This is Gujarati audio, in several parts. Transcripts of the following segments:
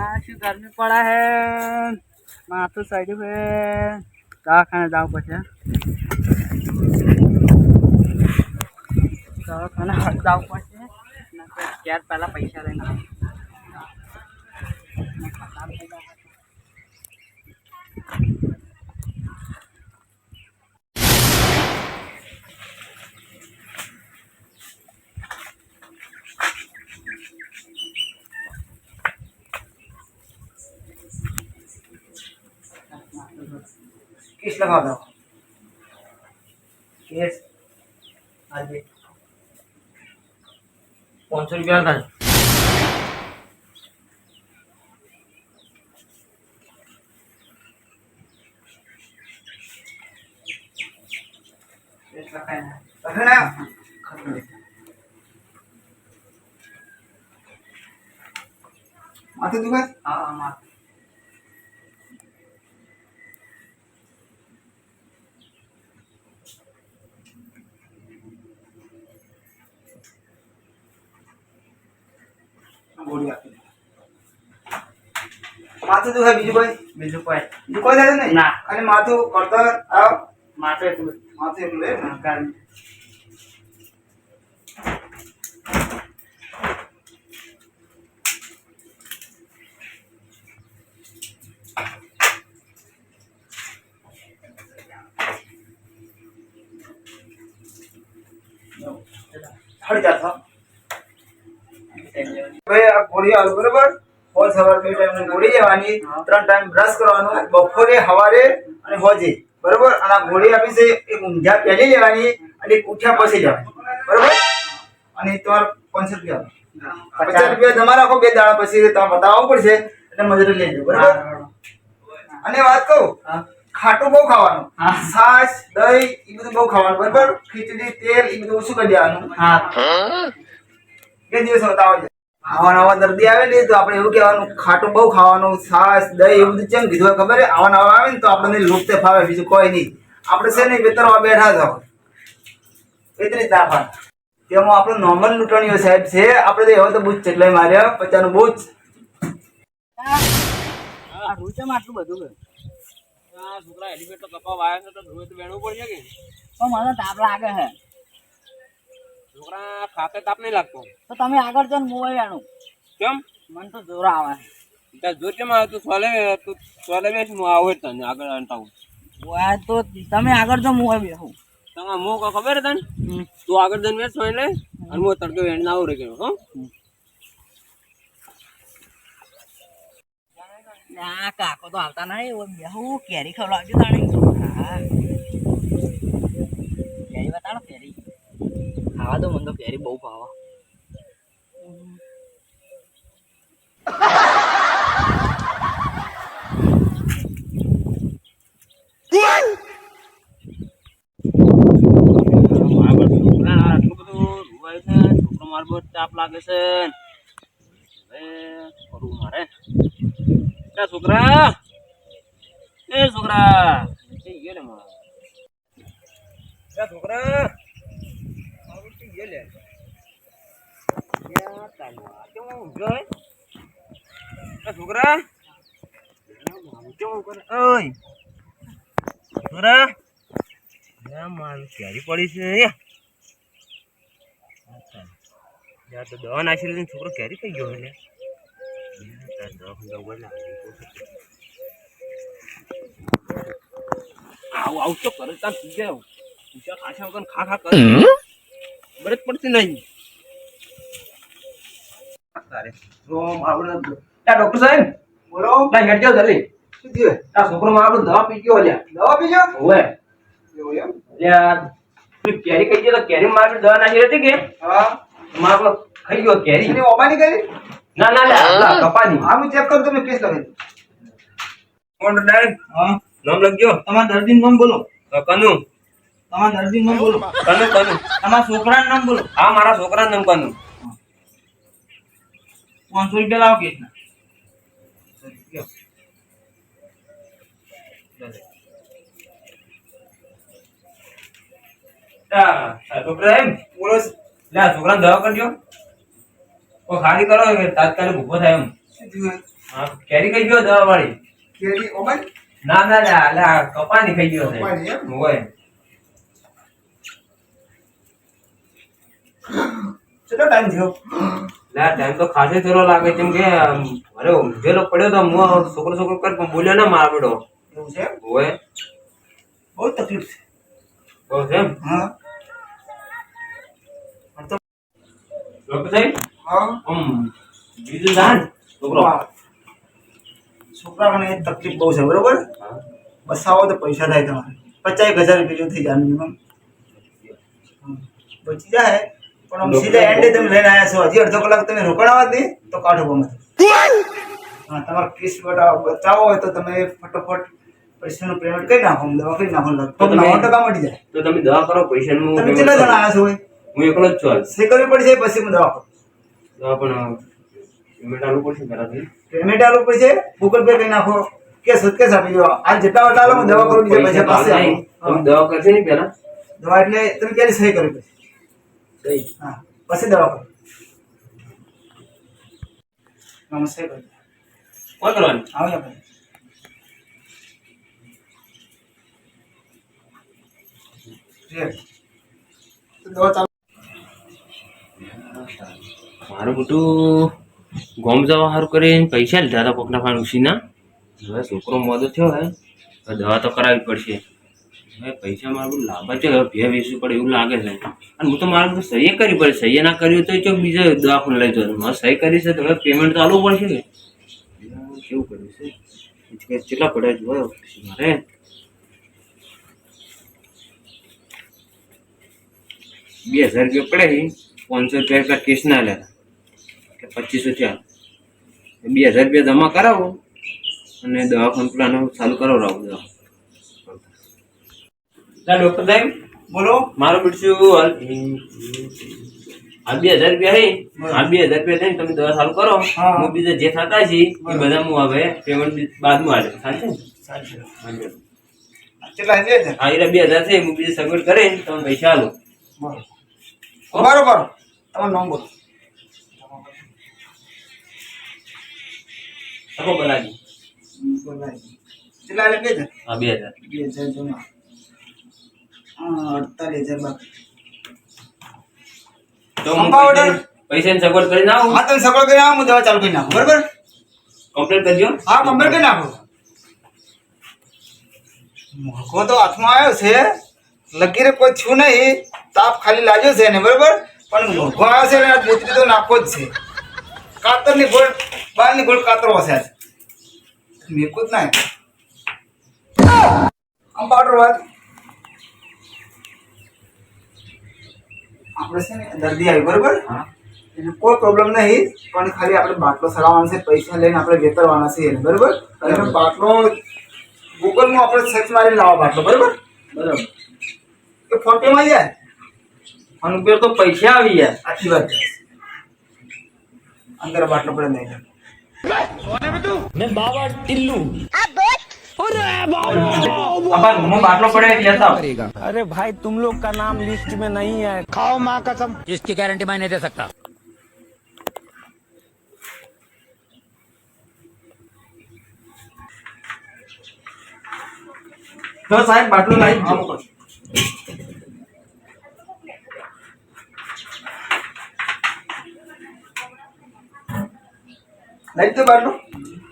માં શું ગરમી પડે હે. માથું સડ્યું હે. દવાખાને જવું પડશે. દવાખાને જવું પડશે. ક્યાર પહેલા પૈસા લઈને આવું. લગાવ દો. કેસ આજે પાંચસો રૂપિયા હતા માથે દુખાય? હા માથે. માથું દુખે બીજું કોઈ? બીજું કોઈ. બીજું કોઈ થાય નહીં ના. ખાલી માથું કરતર આવ. માથું એટલું માથું એટલું લે કારણ હળી ભાઈ આ ગોળી આલુ બરોબર? રોજ સવાર બે ટાઈમ ગોળી લેવાની ત્રણ ટાઈમ બ્રશ કરવાનું બપોરે સવારે અને હોજે. બરોબર? અને આ ગોળી આપી છે એક ઊંઘ્યા પહેલી લેવાની અને ઉઠ્યા પછી જવાનું બરોબર? અને તમારે પાંચસો રૂપિયા પચાસ રૂપિયા જમા રાખો બે દાડા પછી તમે બતાવવું પડશે. એટલે મજૂરી લેજો બરાબર? અને વાત કહું ખાટું બહુ ખાવાનું. છાશ દહીં એ બધું બહુ ખાવાનું બરાબર? ખીચડી તેલ એ બધું ઓછું કરી દેવાનું. હા. બે દિવસ બતાવજો. આવા નવા દર્દી આવે ને તો આપણે એવું કહેવાનું ખાટું બહુ ખાવાનું છાશ દહીં એવું બધું ચેમ કીધું? ખબર છે? આવા નવા આવે ને તો આપણને લુપ્તે ફાવે બીજું કોઈ નહીં. આપણે છે ને વેતરમાં બેઠા છો. એટલી જ નાખવાનું તેમાં આપણું નોર્મલ લૂંટણીઓ સાહેબ છે. આપણે તો એવો તો બૂચ ચેટલાય માર્યા પચાસનું બૂચ આ રૂચમ આટલું બધું છે છોકરા એલિવેટર કપા વાયા છે તો ધોઈ તો બેણવું પડશે કે? પણ મને તાપ લાગે છે. છોકરા ખાતે તાપ નહીં લાગતો. તો તમે આગળ જઈને મોબાઈલ આણું કેમ? મને તો જોર આવે. ત્યાં જોર કેમ આવે? તું સોલે તું સોલે બેસ હું આવું તને આગળ અંટાવું ઓય તો તમે આગળ જો મોબાઈલ બેહું તમે મો કો ખબર તને? તું આગળ જઈને બેસ એટલે અને હું તડકે વેણ આવું રે ગયો હો? ના કાકો તો આવતા નહીં બેહું કેરી ખવડાવજો તાણી હા કેરી બતાડો કેરી ખાવા દો મને તો કેરી બહુ ભાવે. છોકરા. મારા પર તાપ લાગે છે કરવું મારે. છોકરા એ છોકરા છોકરા. મારું તો ગયો લે યાર તારું આ કેવું ઊંઘ્યો હે? એ છોકરા? છોકરા? યા પડી છે યાર તો દવા નાખી લીધી છોકરો કેરી થઈ ગયો એટલે. આવું આવું તો કરે, તાર પી આવું ખા ખા કરે. બરજ પડતી નહીં. તારે. રોમ આવડે આ ડોક્ટર સાહેબ? બોલો. ના હેડ જાવ જલ્દી. શું થયું? આ છોકરો મારો દવા પી ગયો લ્યા દવા પીજો ઓવે એવું એમ? તું કેરી કઈ ગયો તો કેરી મારી દવા નાખી હતી કે? હા. મારો ખાઈ ગયો કેરી. ઓમાની કરી? ના ના ના કપાની. હા હું ચેક કરું તમે કેસ લગાવી. કોણ ડાયરેક્ટ હા. નામ લખજો. તમારા દર્દીનું નામ બોલો. કનુ. તમારા દર્દી નામ બોલો. કનુ કનુ? તમારા છોકરાનું નામ બોલો. હા મારા છોકરાનું નામ કનુ. પાંચસો રૂપિયા લાવો કેસના. લા, છોકરા એમ? બોલો લે છોકરાને દવા કરજો કોઈ ખાલી કરો તાત્કાલિક ઊભો થાય એમ. હા, કેરી કઈ ગયો દવા વાળી કેરી ઓમાય? ના ના ના એટલે આ કપાની ખાઈ ગયો છે. હોય. કેટલો ટાઈમ થયો? ના ટાઈમ તો ખાસે થોડો લાગે કેમ કે અરે ઊંઘેલો પડ્યો તો હું છોકરો છોકરો કર પણ બોલ્યો ના મારા બેટો એવું છે હોય બહુ તકલીફ છે. બહુ છે હા. ડોક્ટર સાહેબ? હા. બીજું જાણ છોકરો. છોકરાઓને તકલીફ બહુ છે બરોબર? બસાવો તો પૈસા થાય તમારે. પચાસ હજાર રૂપિયા થઈ જાય. બચી જાય. પણ આમ સીધા એન્ડે તમે લઈને આવ્યા છો. હજી અડધો કલાક તમે રોકાણા દે તો કાઢો ગમે હા તમારો કેસ બચાવો હોય તો તમે ફટોફટ પૈસાનું પેમેન્ટ કરી નાખો દવા કરી નાખો તો તમે- ટકા મળી જાય. તો તમે દવા કરો પૈસાનું તમે કેટલા જણા આવ્યા છો હું એકલો જ છું. સે કરવી પડશે પછી હું દવા કરું. દવા પણ પેમેન્ટ આલું પડશે પહેલાથી. પેમેન્ટ આલું પડશે ગૂગલ પે કરી નાખો કે સુટકેસ કેસ આપી દો. આ જેટલા વટાલો હું દવા કરું બીજા પૈસા પૈસા દવા કરશો નહીં પહેલા? દવા એટલે તમે ક્યારે સહી કરવી પડશે? સહી. હા. પછી દવા નમસ્તે ભાઈ. કોણ કરવાની આવો ભાઈ. મારું બધું ગોમ જવા સારું કરીને પૈસા લીધા હતા કોકના ઉછીના હવે છોકરો મોદો થયો હે દવા તો કરાવવી પડશે. હવે પૈસા મારું લાભ છે ભે વેચવું પડે એવું લાગે છે. અને હું તો મારે તો સહી કરવી પડે સહીએ ના કર્યું તો ચોક બીજો દવાખાને લઈ જવાનું મારે સહી કરી છે તો હવે પેમેન્ટ તો આલવું પડશે ને. કેવું કર્યું છે? કેટલા પડ્યા જોયો મારે? બે હજાર રૂપિયા પડે પાંચસો રૂપિયા એટલા કેસ ના લે પચીસો ચાર. બે હજાર રૂપિયા જમા કરાવો અને દવાખાનું પ્લાન ચાલુ કરાવડાવું ડોક્ટર સાહેબ બોલો. મારું હાલ આ બે હજાર રૂપિયા હે આ બે હજાર રૂપિયા થઈને તમે દવા ચાલુ કરો. હું. બીજા જે થતા છે એ બધા હું હવે પેમેન્ટ બાદમાં આવે. સાચું. કેટલા બે હજાર છે હું બીજે સગવડ કરે તમે પૈસા આલો. બરોબર. તમારું નામ બોલો બલાજી. કેટલા હા બે હજાર. બે હજાર જમા. હા, અડતાલીસ હજાર બાકી. તો હું Compounder? પૈસાની સગવડ કરી આવું હા તમે સગવડ કરી હું દવા ચાલુ કરી નાખું. બરોબર? કમ્પ્લેટ કરજો. હા કમ્પ્લીટ કરી નાખો. મોકો તો હાથમાં આવ્યો છે. લકીરે કોઈ છું નહીં. તાપ ખાલી લાગ્યો છે ને બરોબર? પણ મોકો આવ્યો છે ને તો નાખો જ છે. કાતરની ગોળ બહારની ગોળ કાતરો હશે આજ. મેકું જ ના આમ પાવડર વાત. આપણે છે ને દર્દી આવી બરોબર? એને કોઈ પ્રોબ્લેમ નહીં પણ ખાલી આપણે બાટલો સરાવવાનો છે પૈસા લઈને આપણે વેતરવાના છે એને બરોબર? અને બાટલો ગૂગલમાં આપણે સર્ચ મારીને લાવવા બાટલો બરોબર? બરાબર. કે ફોન પે માં જાય? ફોન પે તો પૈસા આવી જાય. આખી વાત. અંદર બાટલો પડે નહીં. અబ్బા હું બાટલો પડે લેતા આવું. अरे भाई तुम लोग का नाम लिस्ट में नहीं है खाओ माँ कसम इसकी गारंटी मैं नहीं दे सकता તો સાહેબ બાટલો લાવી આમ દો. કરો. લઈ દો બાટલો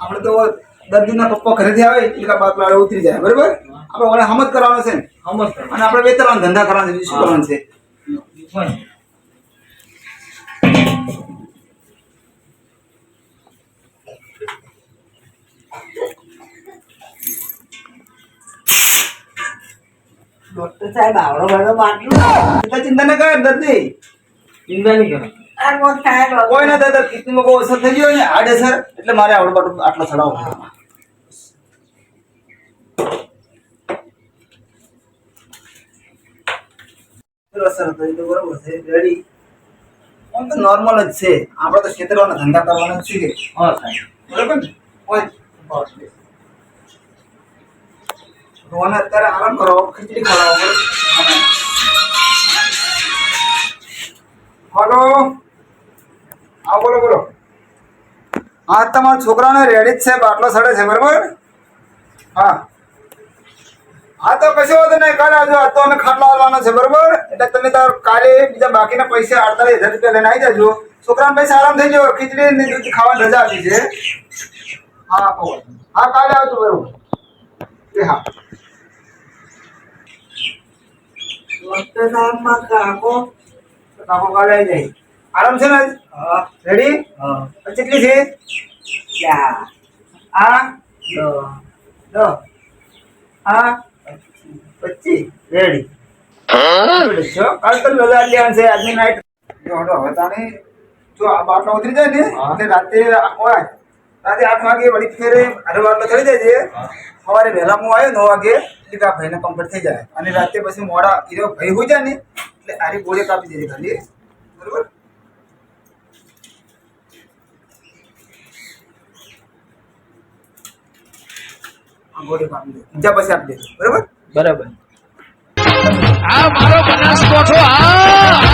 આપણે તો દર્દીના પપ્પા ઘરેથી આવે એટલે બાટલો આડે ઉતરી જાય બરોબર? આપણે ઓને હમત કરવાનો છે કરો. અને આપણે વેતરવાનો ધંધા કરવાનો છે શું કરવાનું છે? ડોક્ટર સાહેબ આવડો બધો બાટલો. એટલે ચિંતા ન કર દર્દી. ચિંતા નહીં કરો. આ મોત સાહેબ કોઈ ના દાદા કિડનીમાં બહુ અસર થઈ ગયો ને આડેસર એટલે મારે આવડો બાટલો આટલો ચડાવવો પડ્યો. કેટલો અસર હતો તો બરોબર છે રેડી. આમ તો નોર્મલ જ છે. આપણે તો ખેતરવાના ધંધા કરવાના જ છીએ. હા સાહેબ. બરોબર ને? અત્યારે આરામ કરો ખીચડી ખવડાવો હલો? હા બોલો બોલો. હા તમારા છોકરાને રેડી જ છે બાટલો સડે છે બરાબર? હા. હા તો કશો વાંધો નહીં કાલે આવજો આજ તો અમે ખાટલો આવવાનો છે બરોબર? એટલે તમે તાર કાલે બીજા બાકીના પૈસા અડતાલીસ હજાર રૂપિયા લઈને આવી જજો. છોકરાને પૈસા આરામ થઈ ગયો ખીચડી ને દૂધ ખાવાની રજા આપી છે. હા હા કાલે આવજો બરોબર. હા. કાકો. કાલે આવી જાય. આરામ છે ને રેડી કેટલી છે? આ દસ. આ પચીસ રેડી. કાલ તો રજા લેવાનું છે આજની નાઈટ જો હડો હવે તાણે જો આ બાટલો ઉતરી જાય ને એટલે રાતે હોય રાતે આઠ વાગે વળી ફેરે અઢ બાટલો ચડી જાય છે. સવારે વહેલા હું આવ્યો નવ વાગે એટલે આ ભાઈને કમ્ફર્ટ થઈ જાય. અને રાતે પછી મોડા હીરો ભાઈ હોય જાય ને એટલે આરી ગોળી કાપી દીધી ખાલી. આ ગોળી કાપી દે બીજા પછી આપી દે બરાબર? બરાબર. આ મારો બનાસકોઠો આ!